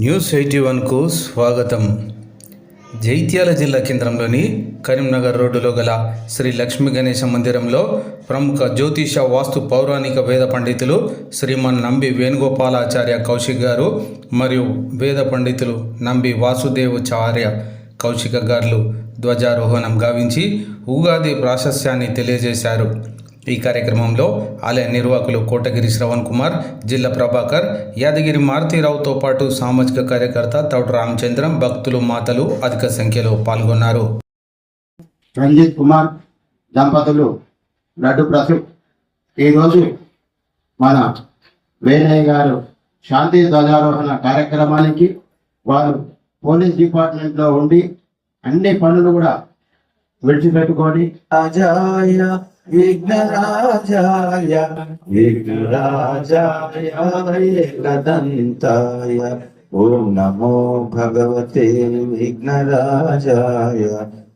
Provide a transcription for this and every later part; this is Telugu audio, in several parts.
న్యూస్ ఎయిటీ వన్కు స్వాగతం. జైత్యాల జిల్లా కేంద్రంలోని కరీంనగర్ రోడ్డులో గల శ్రీ లక్ష్మీ గణేశ మందిరంలో ప్రముఖ జ్యోతిష వాస్తు పౌరాణిక వేద పండితులు శ్రీమన్ నంబి వేణుగోపాలాచార్య కౌశిక్ గారు మరియు వేద పండితులు నంబి వాసుదేవచార్య కౌశిక గారులు ధ్వజారోహణం గావించి ఉగాది ప్రాశస్యాన్ని తెలియజేశారు. ఈ కార్యక్రమంలో ఆలయ నిర్వాహకులు కోటగిరి శ్రవణ్ కుమార్ జిల్లా ప్రభాకర్ యాదగిరి మారుతీరావుతో పాటు సామాజిక కార్యకర్త తౌట రామచంద్రం భక్తులు మాతలు అధిక సంఖ్యలో పాల్గొన్నారు. రంజిత్ కుమార్ దంపతులు లడ్డు ప్రసూప్ ఈరోజు మన వేణయ్య గారు శాంతి ధ్వజారోహణ కార్యక్రమానికి వారు పోలీస్ డిపార్ట్మెంట్లో ఉండి అన్ని పనులు కూడా విడిచిపెట్టుకొని రాజాయ విఘ్నరాజాయ విఘ్నరాజాయ ఏకదంతాయ ఓం నమో భగవతే విఘ్నరాజాయ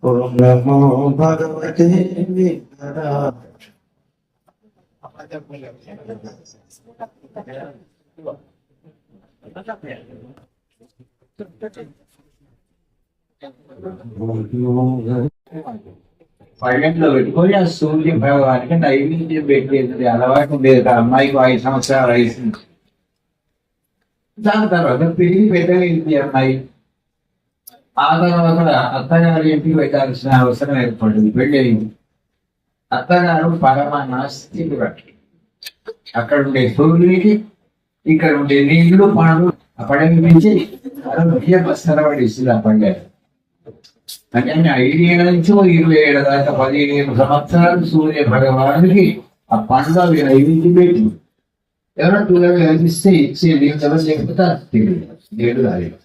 ఓం నమో భగవతే విఘ్నరాజ పళ్ళెంలో పెట్టుకొని ఆ సూర్య భగవానికి నైవేద్యం పెట్టేది అలవాటు ఉండేది అమ్మాయికి ఐదు సంవత్సరాలు వయసు దాని తర్వాత పెరిగి పెట్టగలిగింది అమ్మాయి. ఆ తర్వాత అత్తగారి ఇంటికి పెట్టాల్సిన అవసరం ఏర్పడింది. పెళ్ళయింది. అత్తగారు పరమ నాస్తికుడు అక్కడ ఉండే సూర్యుడికి ఇక్కడ ఉండే నీళ్ళు పండ్లు ఆ పడవ నుంచి బియ్యం బస్తరపడేసింది ఆ పండుగ. అంటే ఆయన ఐదేళ్ళ నుంచి ఇరవై ఏళ్ళ దాకా పదిహేను సంవత్సరాలు సూర్య భగవానికి ఆ పండుగ నైవేద్యం పెట్టి ఎవరో పిల్లలు కనిపిస్తే ఇచ్చేది ఎవరు లేకపోతే అది తెలియదు. దేవుడు రాలేదు.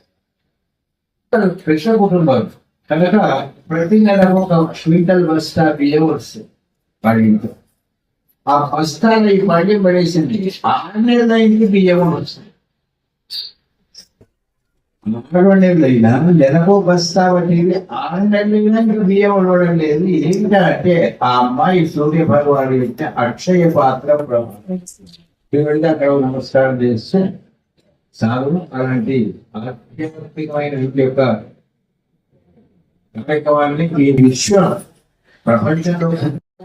కృష్ణ కుటుంబం కనుక ప్రతి నెల ఒక క్వింటల్ బస్తా బియ్యం వస్తుంది వాళ్ళ ఆ బస్తాలు ఈ పళ్ళెం పడేసింది. ఆరు నెలల ఇంటికి బియ్యం వస్తుంది. అయినా నెలకో బస్తా పట్టింది ఆరు బియ్యం ఉండడం లేదు. ఏంటంటే ఆ అమ్మాయి సూర్య భగవాడు యొక్క అక్షయ పాత్ర ప్రభావం వెళ్ళి అక్కడ నమస్కారం చేస్తే సాగు అలాంటి ఆధ్యాత్మికమైన యొక్క కార్యక్రమాన్ని ఈ విశ్వం ప్రపంచంలో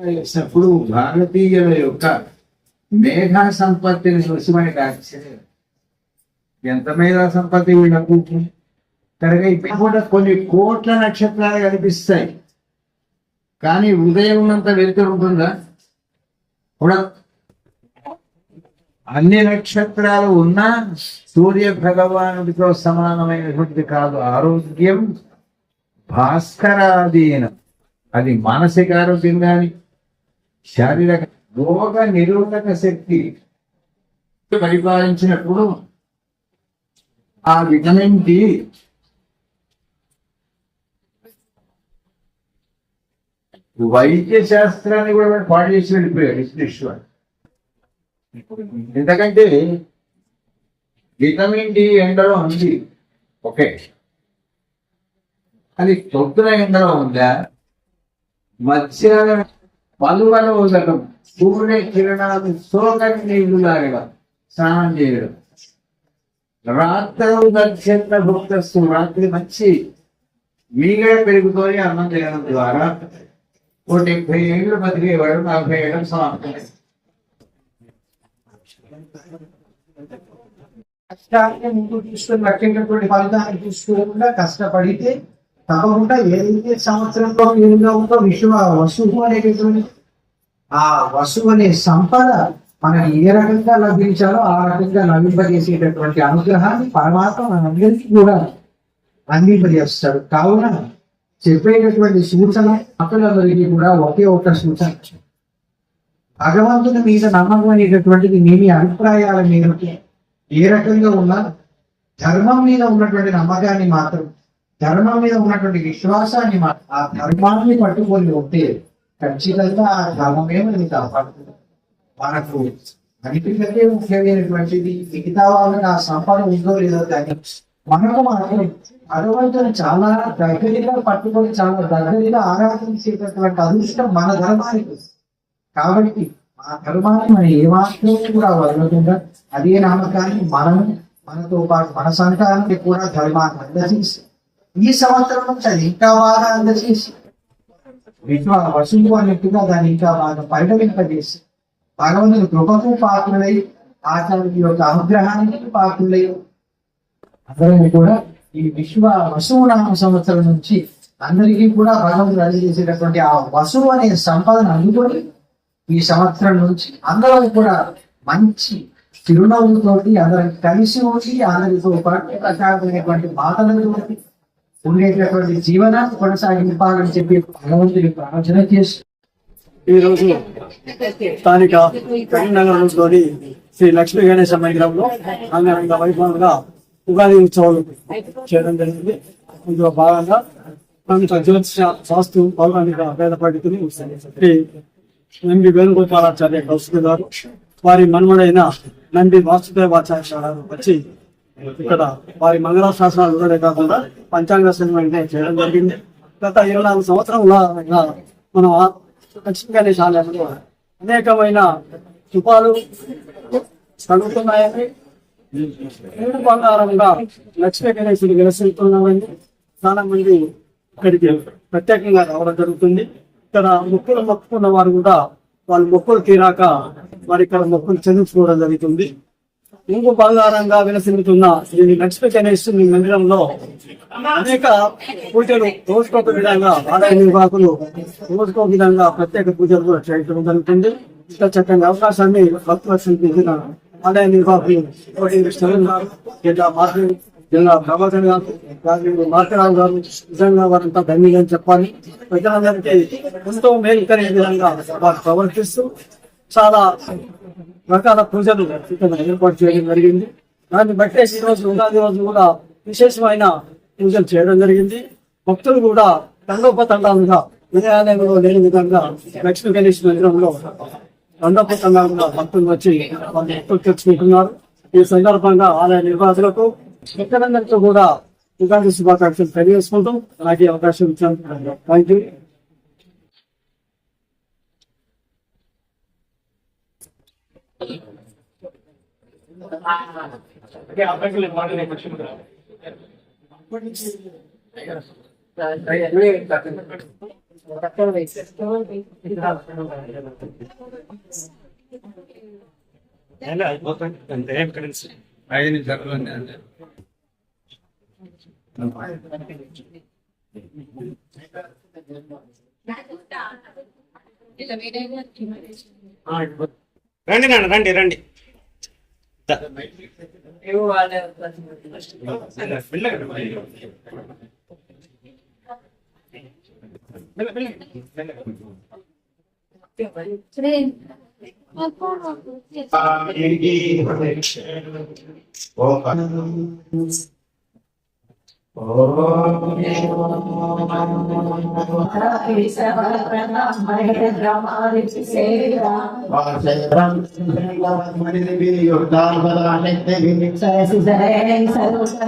చేసినప్పుడు భారతీయుల యొక్క మేఘా సంపత్తిని చూసి మనకి ఆశ్చర్యం ఎంత మేధా సంపత్తి వీళ్ళకు కనుక ఇప్పుడు కూడా కొన్ని కోట్ల నక్షత్రాలు కనిపిస్తాయి. కానీ ఉదయం ఉన్నంత వెలుతురు ఉంటుందా? కూడా అన్ని నక్షత్రాలు ఉన్నా సూర్య భగవానుడితో సమానమైనటువంటిది కాదు. ఆరోగ్యం భాస్కరాధీనం. అది మానసిక ఆరోగ్యం కానీ శారీరక రోగ నిరోధక శక్తి పరిపాలించినప్పుడు ఆ విటమిన్ డి. వైద్య శాస్త్రాన్ని కూడా వాడు పాడు చేసి వెళ్ళిపోయాడు ఎందుకంటే విటమిన్ డి ఎండలో ఉంది. ఓకే. అది పొద్దున ఎండలో ఉందా? మధ్యాహ్నం పలువల ఉదకం సూర్య కిరణాలు సోకని నీళ్ళు లాగడం స్నానం చేయడం. రాత్రం నక్షత్ర భక్తస్సు రాత్రి మంచి మీగడ పెరుగుతోని అన్నం చేయడం ద్వారా ఓ డెబ్బై ఏళ్ళు బతికేవాడు నలభై ఏళ్ళు సమాప్తం కష్టాన్ని ముందు చూసుకుని లక్ష్యంటువంటి ఫలితాన్ని చూసుకోకుండా కష్టపడితే తప్పకుండా ఏదైతే సంవత్సరంలో ఏదో ఉందో విశ్వ వసువు అనేటటువంటి ఆ వసువు అనే సంపద మనకి ఏ రకంగా లభించాలో ఆ రకంగా లభింపజేసేటటువంటి అనుగ్రహాన్ని పరమాత్మ మనందరికీ కూడా అందింపజేస్తాడు. కావున చెప్పేటటువంటి సూచన అక్కలందరికీ కూడా ఒకే ఒక సూచన. భగవంతుని మీద నమ్మకం అనేటటువంటిది మీ మీ అభిప్రాయాల మేరకు ఏ రకంగా ఉన్నా ధర్మం మీద ఉన్నటువంటి నమ్మకాన్ని మాత్రం ధర్మం మీద ఉన్నటువంటి విశ్వాసాన్ని మాత్రం ఆ ధర్మాన్ని పట్టుకొని ఉంటే ఖచ్చితంగా ఆ ధర్మమే మనకి కాపాడుతుంది. మనకు అన్నిటికంటే ముఖ్యమైనటువంటిది మిగతా వాళ్ళకి ఆ సంపద ఉందో లేదో కానీ మనకు మాత్రం భగవంతుని చాలా దగ్గరగా పట్టుకొని చాలా దగ్గరగా ఆరాధించేటటువంటి అదృష్టం మన ధర్మానికి. కాబట్టి ఆ ధర్మాన్ని మనం ఏమాత్రం కూడా వదలకుండా అదే నామకాన్ని మనం మనతో పాటు మన సంతానానికి కూడా ధర్మాన్ని అందజేసి ఈ సంవత్సరం నుంచి అది ఇంకా బాగా అందజేసి విశ్వ వసూలు అన్నట్టుగా దాన్ని ఇంకా బాగా పరిగణింపజేసి భగవంతుని కృపకు పాత్రులై ఆచార్యుడి యొక్క అనుగ్రహానికి పాత్రులై. అందరం కూడా ఈ విశ్వ వసువు నామ సంవత్సరం నుంచి అందరికీ కూడా భగవంతుడు అందజేసేటటువంటి ఆ వసువు అనే సంపదను అందుకొని ఈ సంవత్సరం నుంచి అందరం కూడా మంచి చిరునవ్వుతోటి అందరం కలిసి ఉండి అందరితో పాటు ప్రకారమైనటువంటి మాటలతోటి ఉండేటటువంటి జీవనాన్ని కొనసాగింపాలని చెప్పి భగవంతుడి ప్రార్థన చేసి ఈ రోజు స్థానిక కరీంనగర్లోని శ్రీ లక్ష్మీ గణేశ మందిరంలో అంగరంగ వైభవంగా ఉగాది ఉత్సవాలు చేయడం జరిగింది. ఇందులో భాగంగా ప్రముఖ జ్యోతిష శాస్త్రు పౌరాణిక వేద పండితులు శ్రీ నంబి వేణుగోపాలాచార్య కౌశిక గారు వారి మన్మడైన నంబి వాసుదేవాచార్య గారు వచ్చి ఇక్కడ వారి మంగళ శాసనాలు కూడా కాకుండా పంచాంగ సినిమా చేయడం జరిగింది. గత ఇరవై నాలుగు సంవత్సరంలో మనం ఆ- లక్ష్మీ ఆలయంలో అనేకమైన శుభాలు కలుగుతున్నాయని మూడు బంగారంగా లక్ష్మీ గణేశుడు విలసిస్తున్నామని చాలా మంది ఇక్కడికి ప్రత్యేకంగా రావడం జరుగుతుంది. ఇక్కడ మొక్కులు మొక్కుకున్న వారు కూడా వాళ్ళు మొక్కులు తీరాక మరి ఇక్కడ మొక్కులు చదువుకోవడం జరుగుతుంది. మూడు బంగారంగా విలసిల్లుతున్న శ్రీ లక్ష్మీ గణేశుని మందిరంలో అనేక పూజలు రోజుకొక విధంగా ఆదాయ నిర్వాహకులు రోజుకొక విధంగా ప్రత్యేక పూజలు కూడా చేయడం జరుగుతుంది. ఇంత చక్కని అవకాశాన్ని భక్తుల కల్పించిన ఆదాయ నిర్వాహకులు జిల్లా మార్కెట్ జిల్లా ప్రభాకర్ గారు రాజు మార్కరావు గారు నిజంగా వారంతా ధన్యంగా చెప్పాలి. ప్రజలందరికీ ఎంతో మేలు కలిగే విధంగా వారు ప్రవర్తిస్తూ చాలా రకాల పూజలు ఏర్పాటు చేయడం జరిగింది. దాన్ని బట్టే ఈ రోజు ఉగాది రోజు కూడా విశేషమైన పూజలు చేయడం జరిగింది. భక్తులు కూడా తండోపతండాలుగా వినయాలయంలో లేని విధంగా లక్ష్మీ గణేష్ మందిరంలో తండోపతండాలుగా భక్తులు వచ్చి భక్తులు తెచ్చుకుంటున్నారు? ఈ సందర్భంగా ఆలయ నిర్వాహకులకు భక్తులందరితో కూడా ఉగాది శుభాకాంక్షలు తెలియజేసుకుంటూ అలాగే అవకాశం ఇచ్చాను థ్యాంక్ యూ ఐదు నిమిషాలు అంటే రండి నాన్న రండి రండి. త్రిభువనగోదికరిప్రసీదమయ్యం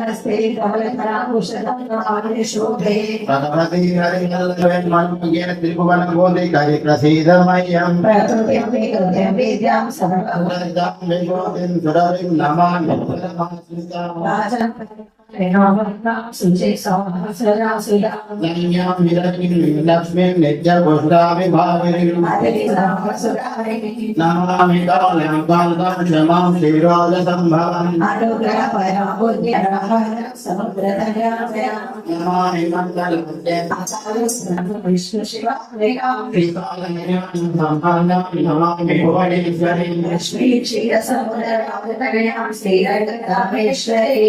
లక్ష్మీ నిత్యపుష్టామి భావిని నమామి नमामि कालं कान्तं क्षमां श्रीराजसम्भवम् नमामि मण्डलं विष्णुशिवालयामि नमामि भुवनेश्वरी लक्ष्मी क्षीरसमुदरावतरयां श्रीरङ्गरामेश्वरी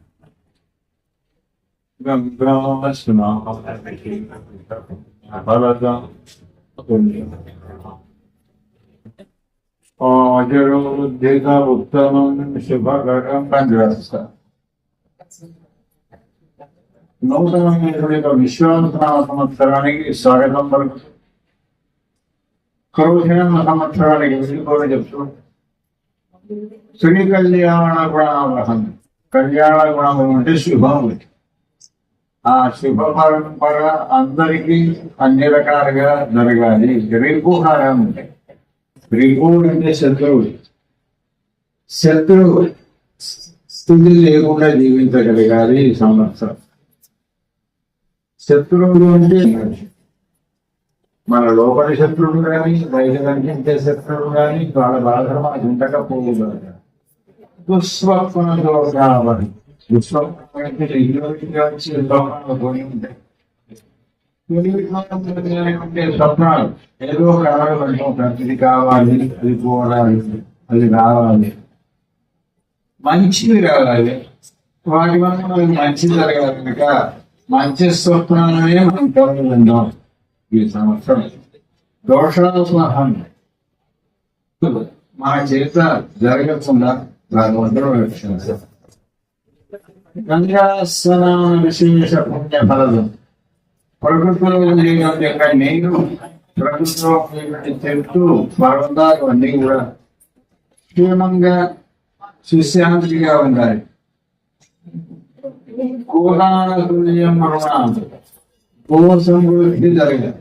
ఆజరోద్ధిత ఉత్తమం శుభకరం పంచరస్త నూతనమైనటువంటి విశ్వాసనామ సంవత్సరానికి స్వాగతం పలుకుతూ కరోషణ సంవత్సరానికి వెళ్ళిపోయి చెప్తూ శ్రీ కళ్యాణ గుణావహం కళ్యాణ గుణం అంటే శుభం ఆ శుభ పరంపర అందరికీ అన్ని రకాలుగా జరగాలి. రిపుహారం రిపుడు అంటే శత్రువు. శత్రువు స్థితి లేకుండా జీవించగలగాలి ఈ సంవత్సరం. శత్రువులు అంటే మన లోపలి శత్రువులు కానీ బయట కనిపించే శత్రువులు కానీ వాళ్ళ బాధలు మనకు ఉండకపోవు దుస్వప్నంలో కావాలి. స్వప్నాలు ఏదో కళలు అంటాం ప్రతిది కావాలి అది పోవాలి అది రావాలి. మంచిది కావాలి వాటి వల్ల మనకి మంచి జరగాలి కనుక మంచి స్వప్నాలనే మనం పొందుకుందాం ఈ సంవత్సరం. దోషాస్మహం మన చేత జరగకుండా భగవంతుడు రక్షించారు గంగాసన విశేష పుణ్య ఫలదు ప్రకృతిలో ఉండేటువంటి యొక్క నీరు ప్రకృతిలో ఉండేటువంటి చెట్టు పర్వతాలు అన్ని కూడా క్షేమంగా సుశాంతిగా ఉండాలి. కోదానతుల్యం రుణాలు గో సమృద్ధి జరగాలి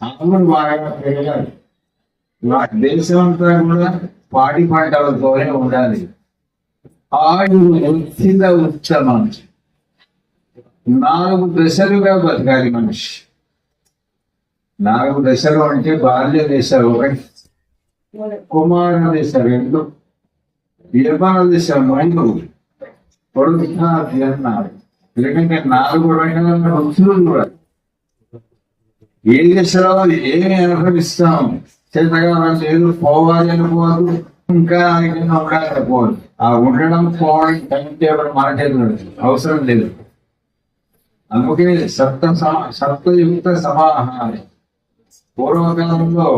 ఆవులు బాగా పెరగాలి దేశం అంతా కూడా పాడి పంటలతోనే ఉండాలి. ఆయుడు వచ్చిన ఉత్తమం. నాలుగు దశలుగా బతకాలి మనిషి. నాలుగు దశలు అంటే బాల్య దశ ఒకటి కుమార దశ రెండు నిర్మాణ దశ మూడు వృద్ధాప్య నాలుగు ఎందుకంటే నాలుగు రకాల వృత్తులు కూడా. ఏ దశలో ఏమి అనుభవిస్తాం? చేతగాలని లేదు పోవాలి అని ఇంకా ఉండాలి పోదు. ఆ ఉండడం పోవడం టైం టేబుల్ మనకే అవసరం లేదు. అందుకే సప్త సప్తయుక్త సమాహారం. పూర్వకాలంలో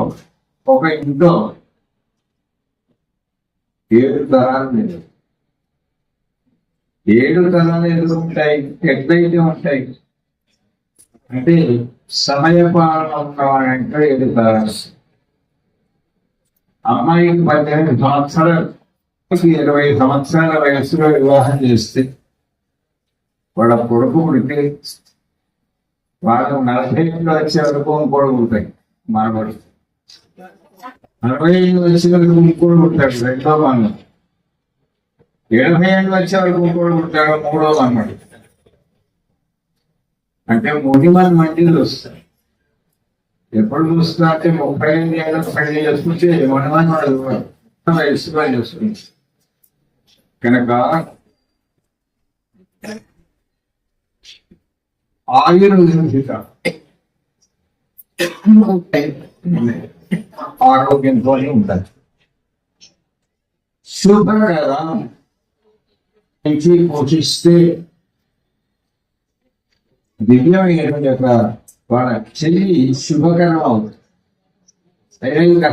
ఒక ఇంట్లో ఏడు తరాలు లేదు ఏడు తరాలు ఎందుకు ఉంటాయి? ఎట్లయితే ఉంటాయి. అంటే సమయపాలన ఉన్నవాడంటే ఏడు తరాలు. అమ్మాయికి పద్దెనిమిది సంవత్సరాలు ఇరవై సంవత్సరాల వయసులో వివాహం చేస్తే వాళ్ళ కొడుకు పుడితే వాళ్ళు నలభై ఏళ్ళు వచ్చే వరకు ఇంకోడు ఉంటాయి. మనబడి అరవై ఏళ్ళు వచ్చే వరకు ఇంకోడు ఉంటాడు రెండో మనం ఎనభై ఏళ్ళు వచ్చే వరకు ఇంకోడు ఉంటాడు మూడో మనమడు అంటే ముడిమని మండీలు వస్తాయి ఎప్పుడు చూస్తా అంటే ముప్పై ఎనిమిది ఏళ్ళకి పెళ్ళి చేసుకుంటే మనమని వాడు వయసులో చేసుకుంది కనుక ఆయుర్వేదిక ఆరోగ్యంతో ఉండాలి. శుభ్రత నుంచి పోషిస్తే దివ్యమైనటువంటి యొక్క వాళ్ళ చెల్లి శుభకరం అవుతుంది. అయినా ఇంకా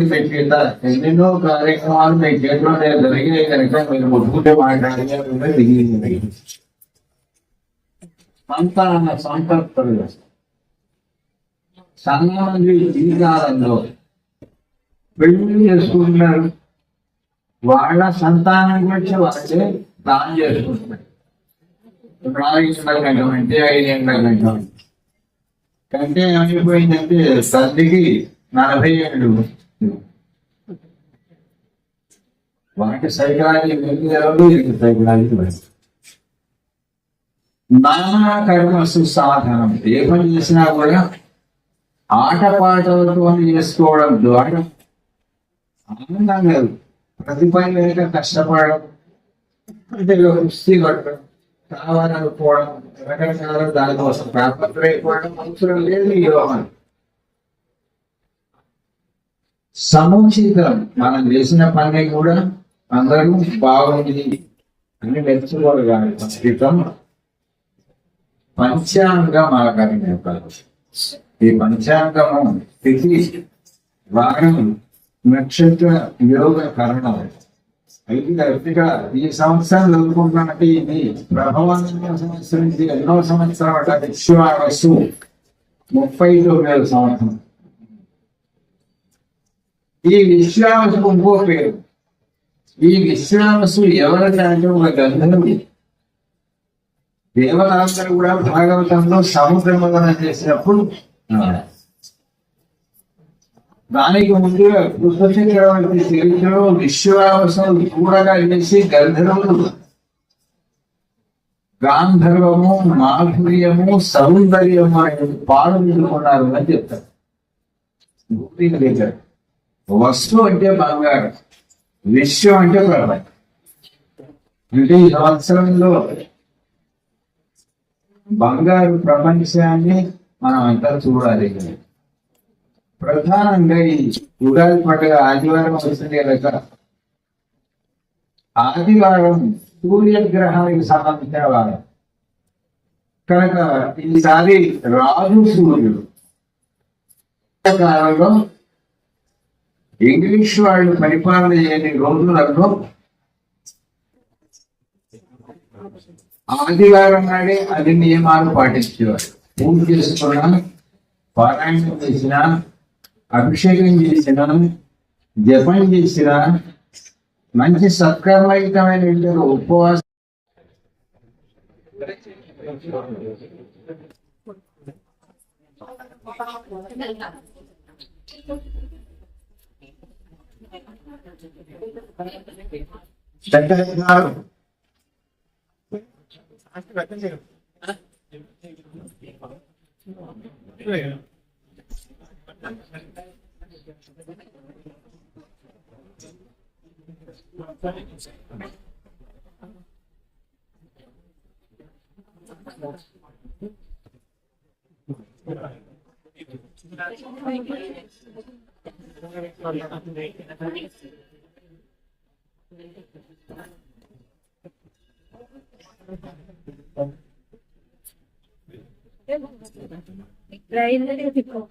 మీ చేత ఎన్నెన్నో కార్యక్రమాలు మీ చేతిలో జరిగాయి కనుక మీరు ముట్టుకుంటే మాట్లాడే దిగింది సంతాన సంతృప్తులు చాలా మంది జీవితాలలో పెళ్ళి చేసుకుంటున్నారు. వాళ్ళ సంతానం గురించి వాళ్ళే దానం చేసుకుంటున్నారు. నాలుగు గంటల గంట అంటే ఐదు గంటల గంట. కంటే ఏమైపోయిందంటే తల్లికి నలభై ఏడు. వాటి సైకాలజీ వెళ్ళి సైకాలజీ నానా కర్మసు సాధనం. ఏ పని చేసినా కూడా ఆటపాటలతో చేసుకోవడం ద్వారా ఆనందం లేదు. ప్రతి పని లేక కష్టపడడం అంటే కుస్తీ కొట్టడం కావాలనుకోవడం రకరకాల దానికోసం ప్రాపత్రయపడడం అవసరం లేదు ఈ యోగం సముచితం. మనం చేసిన పని కూడా అందరూ బాగుంది అని మెచ్చుకోగలగాలి ఫలితం పంచాంగం ఆకారం చెప్పాలి ఈ పంచాంగము తిథి వారం నక్షత్ర యోగ కరణం. అయితే ఇక్కడ ఈ సంవత్సరం చదువుకుంటున్నట్టు ఇది ప్రభావంగా సంవత్సరం ఇది ఎన్నో సంవత్సరం అంటే విశ్వాసు ముప్పై వేల సంవత్సరం. ఈ విశ్వాసు ఇంకో పేరు. ఈ విశ్వాసు ఎవరికంటే ఒక గంధర్వుడు దేవతాంతరు కూడా భాగవతంలో సముద్రమదనం చేసినప్పుడు దానికి ముందు కృష్ణచక్రవర్తి చరిత్రలో విశ్వాసం కూడగా చేసి గంధర్వులు. గాంధర్వము మాధుర్యము సౌందర్యము అనే పాల్గొన్నారు అని చెప్తారు. దగ్గర వస్తువు అంటే బంగారం విశ్వం అంటే ప్రపంచం. అంటే ఈ సంవత్సరంలో బంగారు ప్రపంచాన్ని మనం అంతా చూడాలి. ప్రధానంగా ఈ ఉగాది పండుగ ఆదివారం వస్తుంది కనుక ఆదివారం సూర్యగ్రహానికి సంబంధించిన వారం. కనుక ఈసారి రాజు సూర్యుడు. కాలంలో ఇంగ్లీష్ వాళ్ళు పరిపాలన చేయని రోజులలో ఆదివారం నాడే అన్ని నియమాలు పాటించేవారు. పూజ చేసుకున్నా పారాయణం చేసినా అభిషేకం చేసిన జపం చేసిన. మంచి సత్కర్మయుతమైన ఉపవాసం 라인을 짚고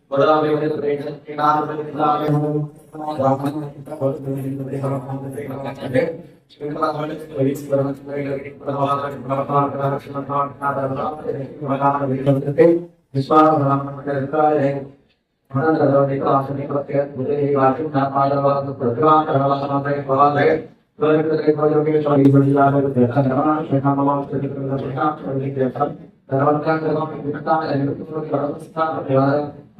बदला में बने तो एक नाम में बदला में हो रामन का बहुत बड़े बड़े हम देखते हैं इसमें हमारे परिचित वर्णन में लगे प्रभाव का प्रभाव का रक्षण का आधार बदला में करते विश्वास ब्राह्मण करता है मनन करने का आसन प्रत्यय बुद्धि ही वाचन ना पादवाद प्रतिभा करवा समय भवान है वर्ग के भाइयों के सभी बदला में देखा करना श्रेणा ममा से करना श्रेणा करने के साथ धर्म का कर्म में विभिन्नता है अनुकूल कर्म स्थान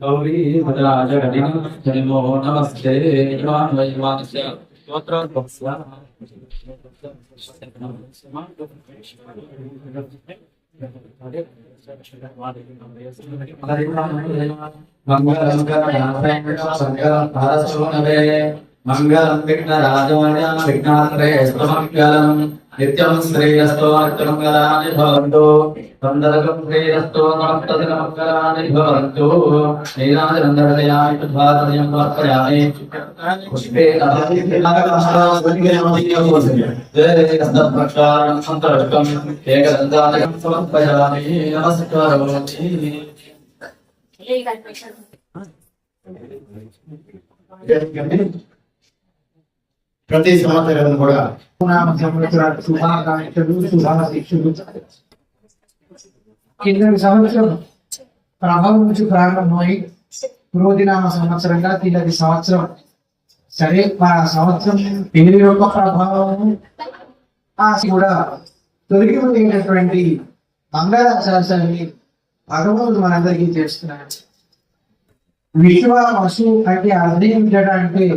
గౌరీ భద్రాజగణిన జన్మో నమస్తే వాన్వైవాంస్య మంగళం విఘ్నరాజాయ విఘ్నాత్రే మంగళం నిత్యం శ్రేయస్తో మంగళాని భవంతు. వందరకం శ్రేయస్తో మంగళాని భవంతు. నీరాజనందరదయాయ భారతయం వార్పయామి పుష్పే సమర్పయామి నమస్కారోమి ప్రతి సంవత్సరం కూడా నామ సంవత్సరాల శుభాకాంక్షలు శుభాశిక్షలు కింద సంవత్సరం ప్రభావం నుంచి ప్రారంభమై క్రోధినామ సంవత్సరంగా తిన్నది సంవత్సరం. సరే మన సంవత్సరం పేరు యొక్క ప్రభావము. ఆ కూడా ఉండేటటువంటి మంగళాచారాన్ని భగవంతుడు మనందరికీ చేస్తున్నాడు. విశ్వ వసు అంటే అర్థం ఏమిటంటే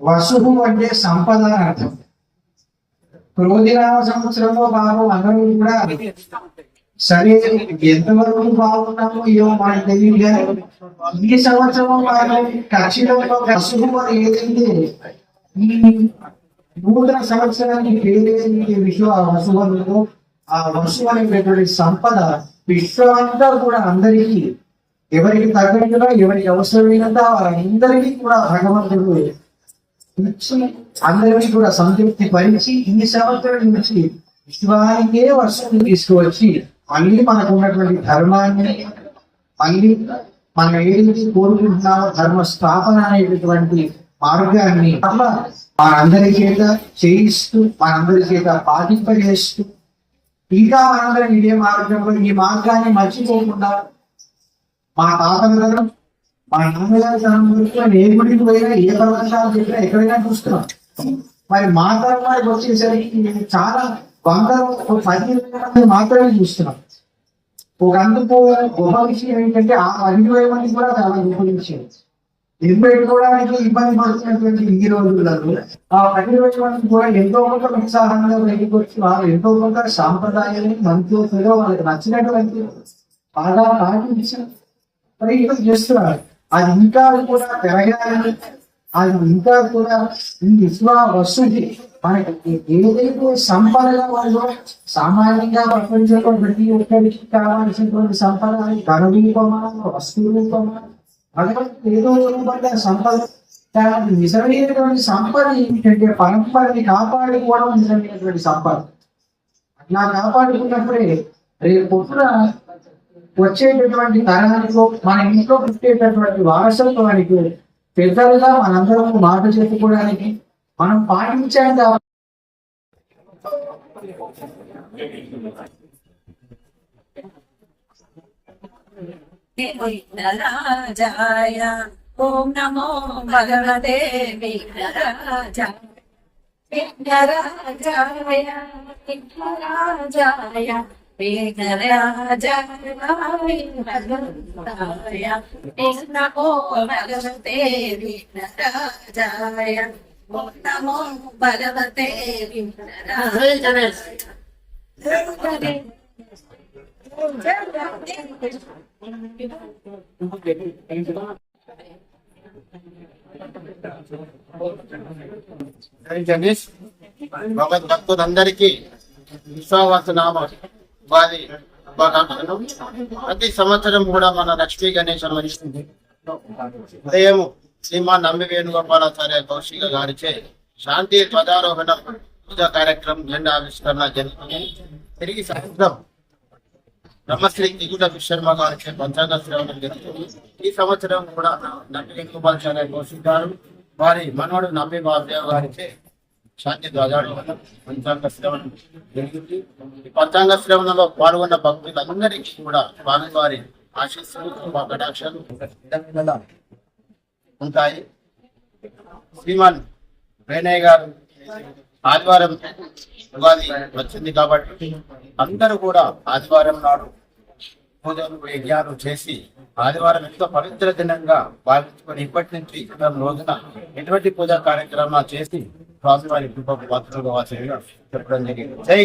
వసుహు అంటే సంపద అర్థం. క్రోధినామ సంవత్సరంలో భాగం అందరూ కూడా సరే ఎంతవరకు బాగున్నామో ఏమో మనకు తెలియదు కానీ ఈ సంవత్సరం మనం ఖచ్చితంగా వసుహు అని ఏదైతే ఈ నూతన సంవత్సరానికి పేరేది విశ్వ వసువులలో ఆ వసువు అనేటువంటి సంపద విశ్వమంతా కూడా అందరికీ ఎవరికి తగ్గట్టుగా ఎవరికి అవసరమైనంత వారందరికీ కూడా భగవంతుడు ఇచ్చి కూడా సంతృప్తి పరిచి ఈ సంవత్సరాల నుంచి విశ్వానికే వర్షం తీసుకువచ్చి మళ్ళీ మనకు ఉన్నటువంటి ధర్మాన్ని మళ్ళీ మనం ఏదైతే కోరుకుంటున్నామో ధర్మ స్థాపన అనేటటువంటి మార్గాన్ని అట్లా మనందరి చేత చేయిస్తూ మనందరి చేత పాటింపజేస్తూ ఇంకా మనందరం ఇదే మార్గంలో ఈ మార్గాన్ని మర్చిపోకుండా మా తాతల మా నాన్నగారి తరం వరకు ఏ గుడికి పోయినా ఏ ప్రవచనాలు చెప్పినా ఎక్కడైనా చూస్తున్నాం. మరి మా తరం వారికి వచ్చేసరికి చాలా వందలు పది మంది మాత్రమే చూస్తున్నాం. ఒక అందుకు గొప్ప విషయం ఏంటంటే ఆ పదివేల మంది కూడా చాలా గొప్ప విషయం. పెట్టుకోవడానికి ఇబ్బంది పడుతున్నటువంటి ఈ రోజులలో ఆ పదివేల మంది కూడా ఎంతో కొంత ఉత్సాహంగా బయటకు వచ్చి వారు ఎంతో కొంత సాంప్రదాయాన్ని మంత్రులతో వాళ్ళకి నచ్చినటువంటి బాగా పాటించారు ప్రయత్నం చేస్తున్నారు. అది ఇంకా కూడా పెరగాలని అది ఇంకా కూడా ఈ విశ్వ వస్తుంది. మనకి ఏదైతే సంపదగా వాళ్ళు సామాన్యంగా ప్రపంచంలో ప్రతి ఒక్కరికి కావాల్సినటువంటి సంపద ధన రూపమా వస్తు రూపమా భగవంతుడు ఏదో రూపంగా సంపద. కానీ నిజమైనటువంటి సంపద ఏమిటంటే పరంపరని కాపాడుకోవడం నిజమైనటువంటి సంపద. అట్లా కాపాడుకున్నప్పుడే రేపు పొద్దున వచ్చేటటువంటి తరహాలకు మన ఇంట్లో పుట్టేటటువంటి వారసత్వానికి పెద్దలుగా మనందరం మాట చెప్పుకోవడానికి మనం పాటించేంత విఘ్నరాజాయ ఓం నమో భగవతే విఘ్నరాజాయ. విఘ్నరాజాయ విఘ్నరాజాయ. విఘ్నరాజాయ భగవంతాయ నమో భగవతే విఘ్నరాజాయ ఓం నమో భగవతే విఘ్నరాజాయ గ్రహించండి భగవద్ భక్తులందరికీ విశ్వావాస నామ వారి ప్రతి సంవత్సరం కూడా మన లక్ష్మీ గణేశం వహిస్తుంది ఉదయం శ్రీమాన్ నమ్మి వేణుగోపాలాచార్య కౌశిక గారిచే శాంతి ధ్వజారోహణ పూజ కార్యక్రమం జెండా ఆవిష్కరణ జరుగుతుంది తిరిగి సాయంత్రం బ్రహ్మశ్రీ దిగుట విశ్వర్మ గారిచే పంచాంగ శ్రవణం జరుగుతుంది. ఈ సంవత్సరం కూడా నమ్మి వేణుగోపాలాచార్య కౌశిక్ గారు వారి మనవడు నమ్మి బాబుదేవ్ గారిచే శాంతి పంచాంగ శ్రవణం జరిగింది పంచాంగ శ్రవణంలో పాల్గొన్న భక్తులందరికీ కూడా స్వామివారి ఆశీస్సులు కృపా కటాక్షాలు ఉంటాయి. శ్రీమాన్ వేణయ్య గారు ఆదివారం ఉగాది వచ్చింది కాబట్టి అందరూ కూడా ఆదివారం నాడు పూజలు యజ్ఞాలు చేసి ఆదివారం ఎంతో పవిత్ర దినంగా భావించుకొని ఇప్పటి నుంచి రోజున ఎటువంటి పూజా కార్యక్రమాలు చేసి స్వామివారి కృపకు పాత్రలు చెప్పడం జరిగింది. జై